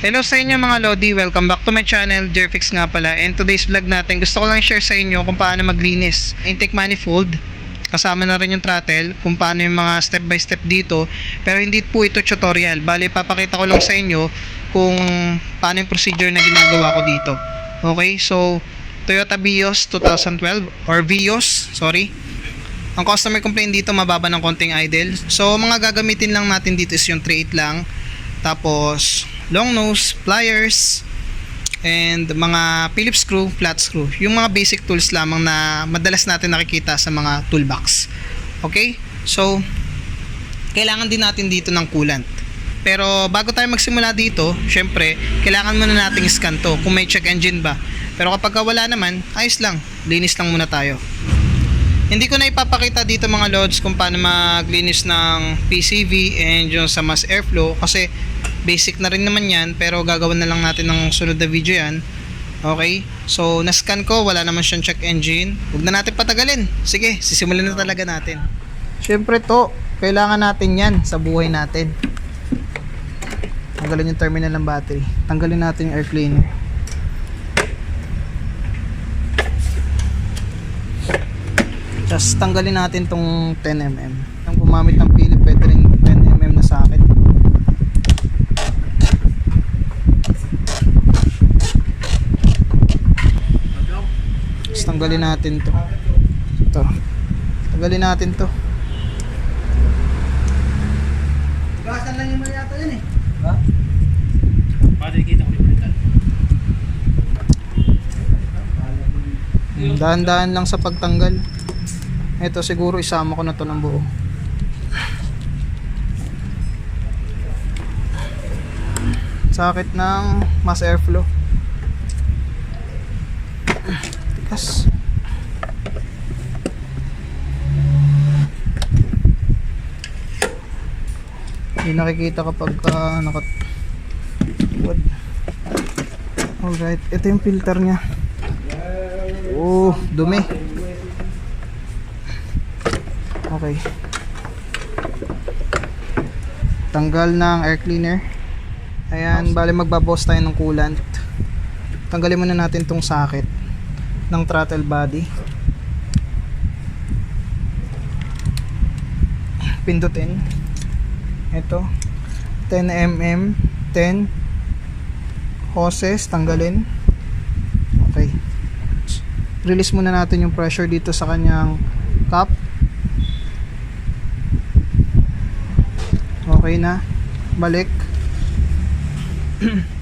Hello sa inyo mga Lodi, welcome back to my channel, Jerfix nga pala. And today's vlog natin gusto ko lang share sa inyo kung paano maglinis. Intake manifold kasama na rin yung throttle kung paano yung mga step by step dito. Pero hindi po ito tutorial. Bali papakita ko lang sa inyo kung paano yung procedure na ginagawa ko dito. Okay? So Toyota Vios 2012 or Vios sorry. Ang customer complaint dito mababa ng konting idle. So mga gagamitin lang natin dito is yung 3.8 lang. Tapos long nose, pliers, and mga Phillips screw, flat screw. Yung mga basic tools lamang na madalas natin nakikita sa mga toolbox. Okay? So, kailangan din natin dito ng coolant. Pero bago tayo magsimula dito, syempre, kailangan muna nating scan to kung may check engine ba. Pero kapag wala naman, ayos lang. Linis lang muna tayo. Hindi ko na ipapakita dito mga loads kung paano maglinis ng PCV and yung sa mass airflow kasi basic na rin naman yan pero gagawin na lang natin ng sunod na video yan. Okay? So na-scan ko wala naman siyang check engine. Huwag na natin patagalin. Sige sisimulan na talaga natin. Syempre to kailangan natin yan sa buhay natin. Tanggalin yung terminal ng battery. Tanggalin natin yung air cleaner Tapos tanggalin natin tong 10mm. Ang gumamit ng pili, pwede rin 10mm na socket. Tapos tanggalin natin to. Ito. Tanggalin natin to. Gasan lang yung yata yun eh. Ha? Paano kita ko yung Dahan-dahan lang sa pagtanggal. Ito siguro isama ko na to ng buo. Sakit ng mass airflow. Tikas. Hindi nakikita kapag uh, nakat What? Alright, ito yung filter niya. Oh, dumi. Okay. Tanggal ng air cleaner. Ayan, bali magbabawas tayo ng coolant. Tanggalin muna natin tong socket ng throttle body. Pindutin. Ito. 10 mm, 10 hoses, tanggalin. Okay. Release muna natin yung pressure dito sa kanyang cup. Okay na. Balik.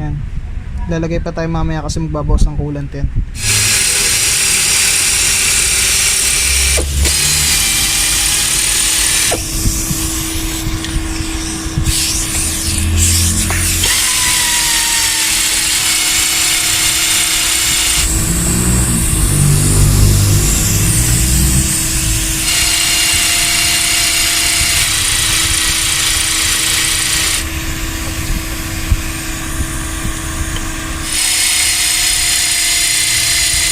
yan. Lalagay pa tayo mamaya kasi magbabawas ng coolant yan.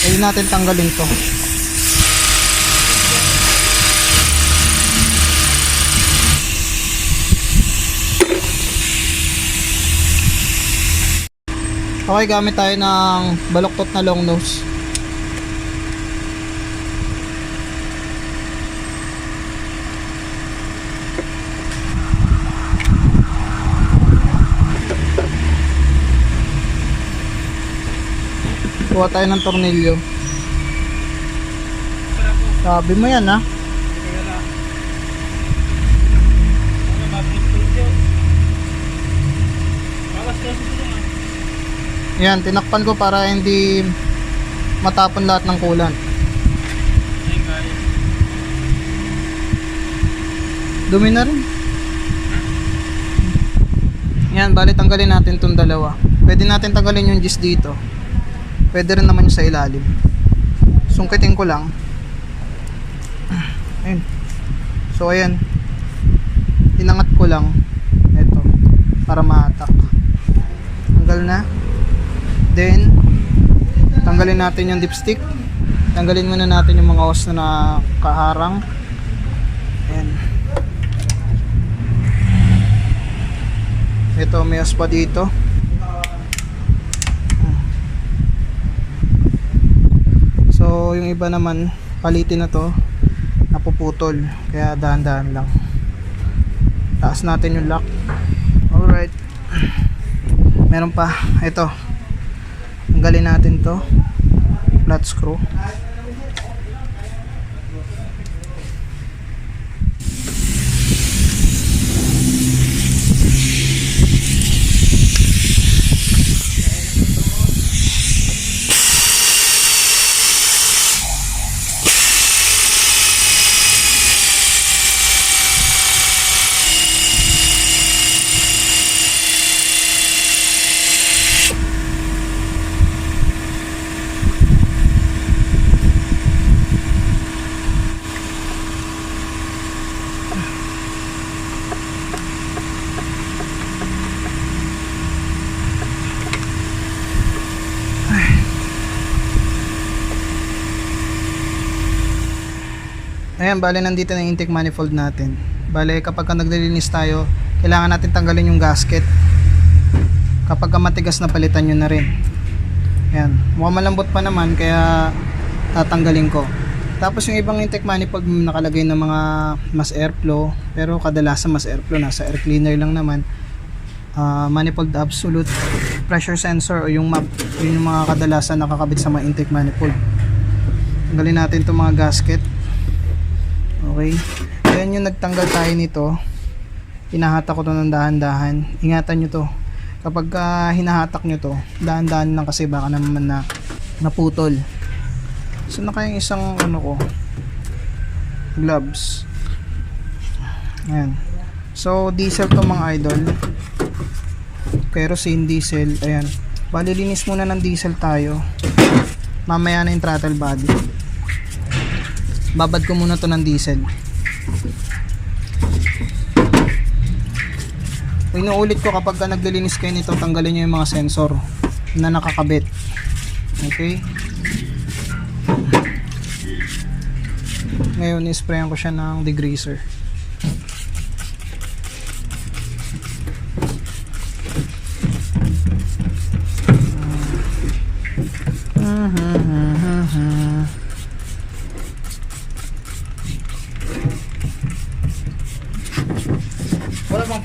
Pwede natin tanggalin to. Okay, gamit tayo ng baloktot na long nose. Kuha tayo ng tornilyo. Sabi mo yan ha. Yan, tinakpan ko para hindi matapon lahat ng coolant. Dumi na rin. Yan, bali tanggalin natin itong dalawa. Pwede natin tanggalin yung gis dito. Pwede rin naman yung sa ilalim. Sungkitin ko lang. Ayun. So, ayan. Inangat ko lang. Ito. Para mahatak. Tanggal na. Then, tanggalin natin yung dipstick. Tanggalin muna natin yung mga hose na nakaharang. Ayan. Ito, may pa dito. So, yung iba naman, palitin na to, napuputol. Kaya dahan-dahan lang. Taas natin yung lock. Alright. Meron pa. Ito. Tanggalin natin to. Flat screw. Ayan, bale nandito na yung intake manifold natin. Bale kapag ka naglilinis tayo, kailangan natin tanggalin yung gasket. Kapag ka matigas na palitan nyo na rin. Ayan, mukhang malambot pa naman kaya tatanggalin ko. Tapos yung ibang intake manifold nakalagay ng mga mas airflow pero kadalasan mas airflow nasa air cleaner lang naman. Ah, manifold absolute pressure sensor o yung map yun yung mga kadalasan nakakabit sa mga intake manifold. Tanggalin natin itong mga gasket. Okay. Ayan yung nagtanggal tayo nito. Hinahatak ko to ng dahan-dahan. Ingatan nyo to. Kapag ka hinahatak nyo to, dahan-dahan lang kasi baka naman na naputol. So na kayang isang ano ko gloves. Ayan. So diesel to mga idol. Kerosene diesel. Ayan. Balilinis muna ng diesel tayo. Mamaya na yung throttle body babad ko muna to ng diesel. Inuulit ko kapag ka naglilinis kayo nito tanggalin nyo yung mga sensor na nakakabit. Okay? Ngayon isprayan ko siya ng degreaser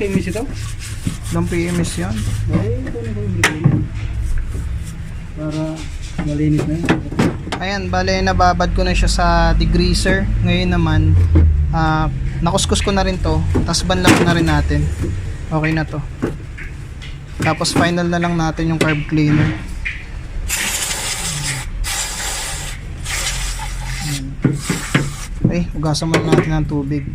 Famous ito? Ilang PMS yan ito na bibili. Para malinis na yun. Ayan, bale nababad ko na siya sa degreaser. Ngayon naman, ah, nakuskus ko na rin to. Tapos banlak na rin natin. Okay na to. Tapos final na lang natin yung carb cleaner. Okay, ugasan muna natin ng tubig.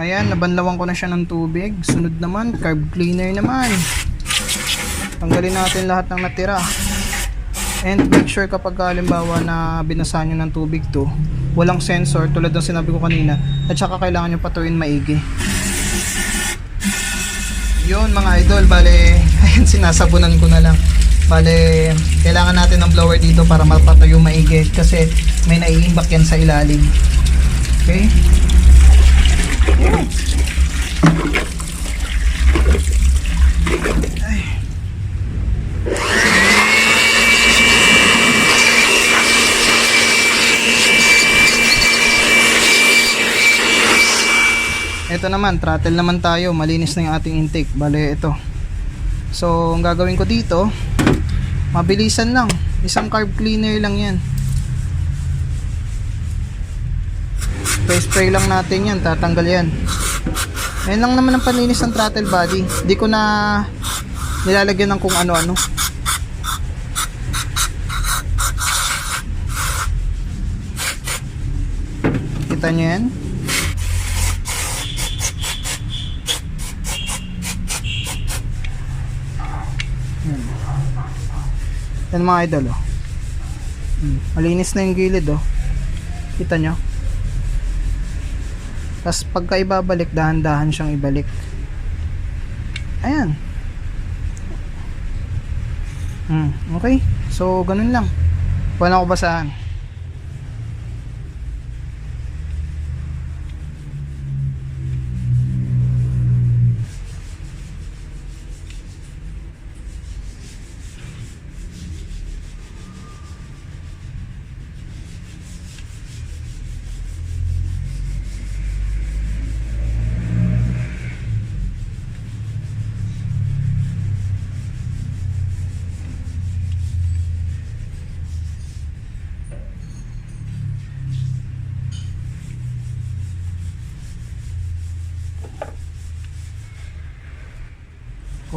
Ayan, nabanlawan ko na siya ng tubig. Sunod naman, carb cleaner naman. Tanggalin natin lahat ng natira. And make sure kapag halimbawa na binasa nyo ng tubig to, walang sensor tulad ng sinabi ko kanina at saka kailangan nyo patuin maigi. Yun mga idol, bale, ayan sinasabunan ko na lang. Bale, kailangan natin ng blower dito para mapatuyo maigi kasi may naiimbak yan sa ilalim. Okay? Ito naman, throttle naman tayo. Malinis na yung ating intake. Bale, ito. So, ang gagawin ko dito, mabilisan lang. Isang carb cleaner lang yan. Spray-spray lang natin yan. Tatanggal yan. Yan lang naman ang panlinis ng throttle body. Hindi ko na nilalagyan ng kung ano-ano. Kita nyo yan? Yan mga idol oh. Hmm, Malinis na yung gilid oh. Kita nyo? Tapos pagka ibabalik, dahan-dahan siyang ibalik. Ayan. Hmm, okay. So, ganun lang. Wala ko basahan.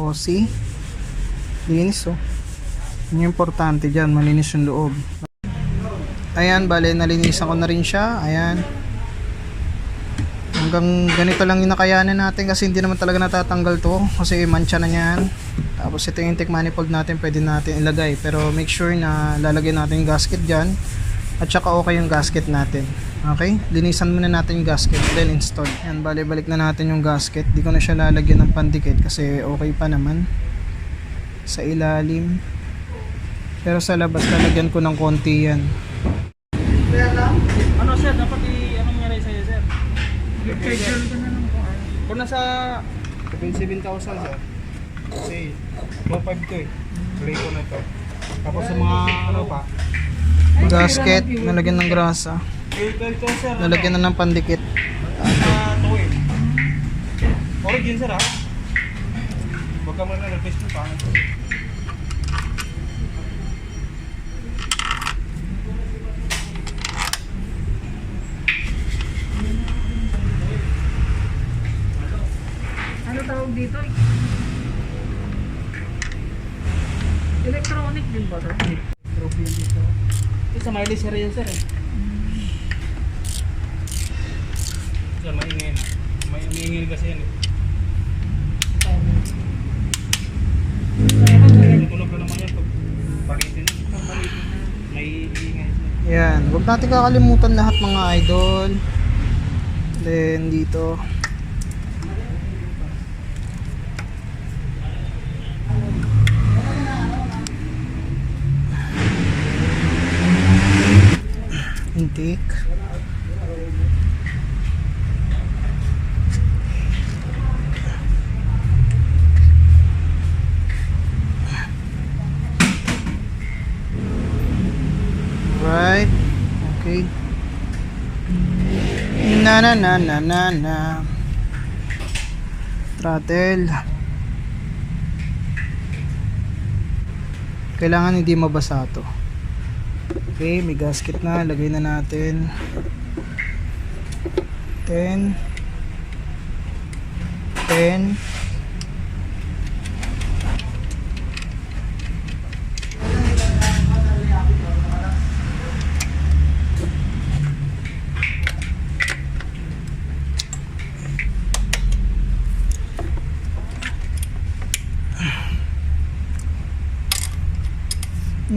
O, see? Linis, oh. Yun yung importante dyan, malinis yung loob. Ayan, bale, nalinisan ko na rin siya. Ayan. Hanggang ganito lang yung nakayanan natin kasi hindi naman talaga natatanggal to kasi mancha na yan. Tapos ito yung intake manifold natin, pwede natin ilagay. Pero make sure na lalagyan natin yung gasket dyan. At saka okay yung gasket natin. Okay? Linisan muna natin yung gasket, then install. Yan, bale, balik na natin yung gasket. Di ko na siya lalagyan ng pandikit kasi okay pa naman. Sa ilalim. Pero sa labas, lalagyan ko ng konti yan. Ano sir, dapat i... Anong nangyari sir? Na lang po. ah. Kung nasa... 7,000 sir. Kasi 2.5 to eh. Play ko na to. Tapos sa mga ano pa, gasket, nalagyan ng grasa, ito sir. Nalagyan na ng pandikit. Origin sir ha? Huwag ka muna nag-face mo pa. Ano tawag dito? Electronic din ba to? Problem dito. Ito sa mileage sir yan sir eh. Sir, maingay na. May umiingay kasi yan eh. Tutunog na naman yan pag palitin na. May iingay sir. Yan, natin kakalimutan lahat mga idol. Then dito, intake. Right. Okay. Na na na na na na. Throttle. Kailangan hindi mabasa to. Okay, may gasket na. Lagay na natin. 10 10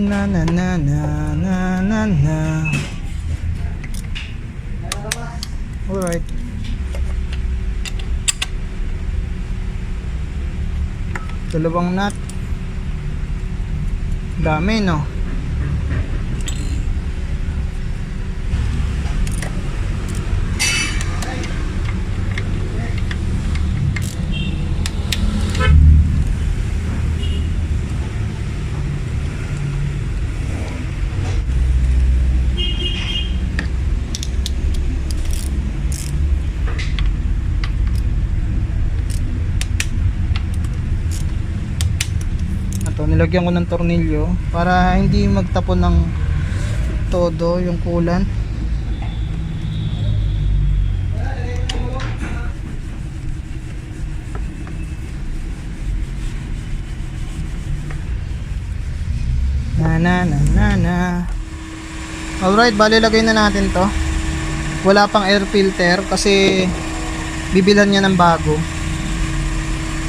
Na na na na na na na. Alright. Dalawang nut. Dami no. Ito, nilagyan ko ng tornilyo para hindi magtapon ng todo yung coolant. Na na na na na. Alright, bali lagay na natin to. Wala pang air filter kasi bibilan niya ng bago.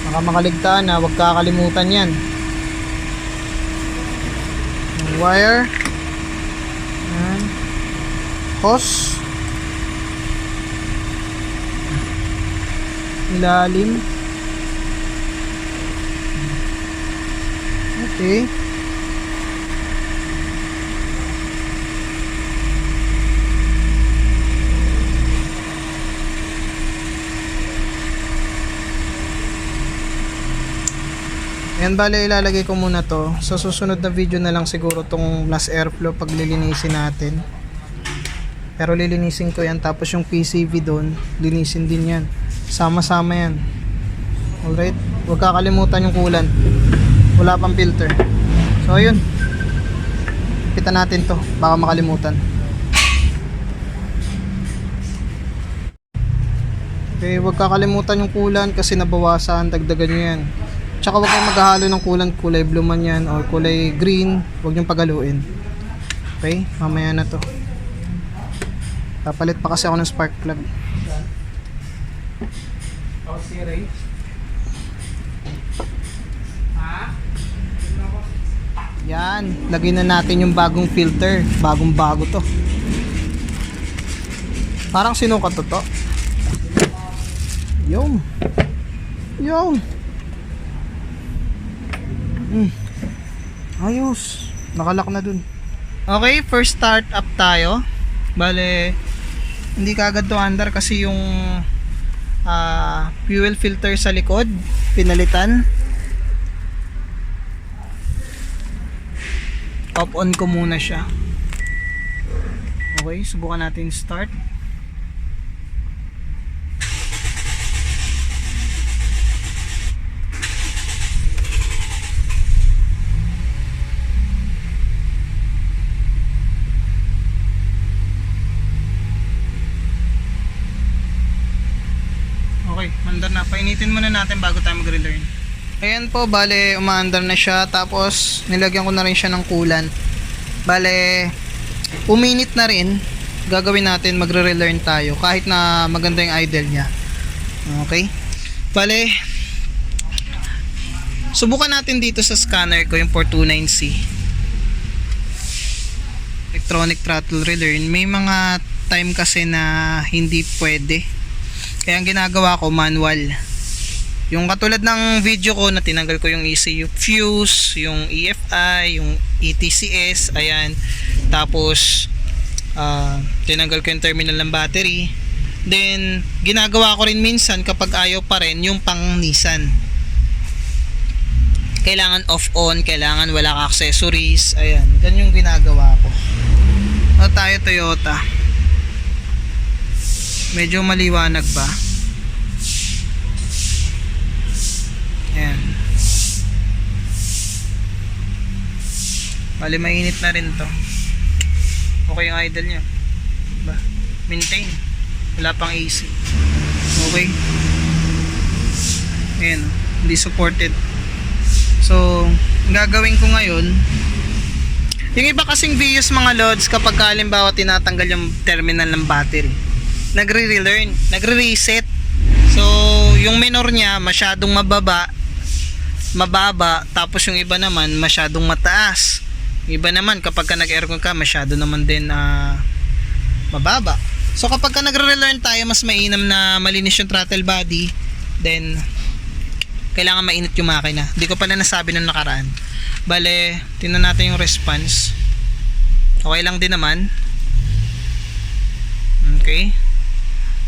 Baka makaligtaan na, huwag kakalimutan yan wire. Yan. hose. Ilalim. Okay Yan bale ilalagay ko muna to. Sa susunod na video na lang siguro tong last airflow pag lilinisin natin. Pero lilinisin ko yan tapos yung PCV doon, linisin din yan. Sama-sama yan. Alright? Huwag kakalimutan yung coolant. Wala pang filter. So ayun. Kita natin to. Baka makalimutan. Okay, huwag kakalimutan yung coolant kasi nabawasan. Dagdagan nyo yan. Tsaka huwag kayong maghahalo ng kulang kulay blue man yan or kulay green. Huwag niyong pagaluin. Okay? Mamaya na to. Papalit pa kasi ako ng spark plug. Yan. Lagay na natin yung bagong filter. Bagong bago to. Parang sinukat to to. Yung. Yung. Hmm. Ayos. Nakalak na dun. Okay, first start up tayo. Bale, hindi ka agad to under kasi yung ah, fuel filter sa likod pinalitan. Off on ko muna siya. Okay, subukan natin start. Okay, mandar na. Painitin muna natin bago tayo mag-relearn. Ayan po, bale, umaandar na siya. Tapos, nilagyan ko na rin siya ng coolant. Bale, uminit na rin. Gagawin natin, magre-relearn tayo. Kahit na maganda yung idle niya. Okay? Bale, subukan natin dito sa scanner ko yung 429C. Electronic throttle relearn. May mga time kasi na hindi pwede. Kaya ang ginagawa ko, manual. Yung katulad ng video ko na tinanggal ko yung ECU fuse, yung EFI, yung ETCS, ayan. Tapos, ah, tinanggal ko yung terminal ng battery. Then, ginagawa ko rin minsan kapag ayaw pa rin yung pang Nissan. Kailangan off-on, kailangan wala ka accessories, ayan. Ganyan yung ginagawa ko. Ano tayo Toyota? Medyo maliwanag ba? Ayan. Bali, mainit na rin to. Okay yung idle nyo. Ba? Maintain. Wala pang AC. Okay. Ayan. oh. Hindi supported. So, gagawin ko ngayon, yung iba kasing views mga loads kapag halimbawa tinatanggal yung terminal ng battery, nagre-relearn, nagre-reset. So, yung minor niya masyadong mababa, mababa, tapos yung iba naman masyadong mataas. Yung iba naman kapag ka nag-aircon ka, masyado naman din na mababa. So kapag ka nagre-relearn tayo, mas mainam na malinis yung throttle body, then kailangan mainit yung makina. Hindi ko pala nasabi nung nakaraan. Bale, tingnan natin yung response. Okay lang din naman. Okay.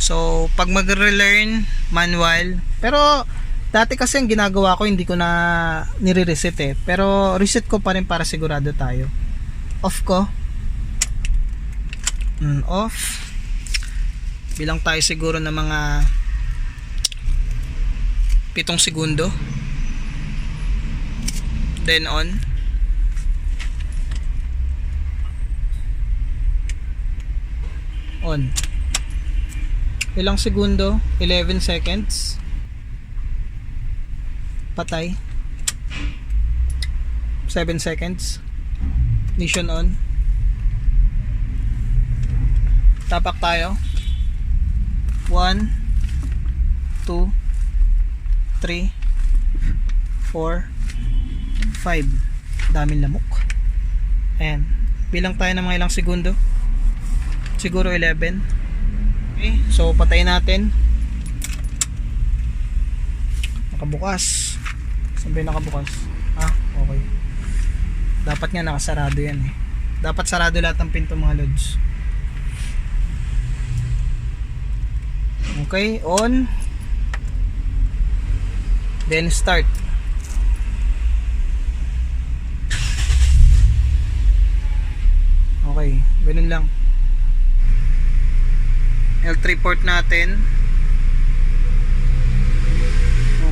So, pag magre-learn, manual. Pero, dati kasi ang ginagawa ko, hindi ko na nire-reset eh. Pero, reset ko pa rin para sigurado tayo. Off ko. Mm, off. Bilang tayo siguro ng mga pitong segundo. Then on. On. Ilang segundo? 11 seconds. Patay. 7 seconds. Mission on. Tapak tayo. 1 2 3 4 5 daming lamok ayan bilang tayo ng mga ilang segundo siguro 11 okay so patayin natin. Nakabukas. Saan nakabukas? Ah okay. Dapat nga nakasarado yan eh. Dapat sarado lahat ng pinto mga lods. Okay on. Then start. Okay ganun lang L3 port natin.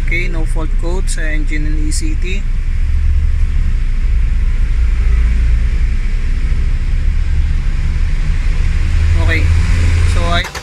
Okay no fault code sa engine and ECT okay. So I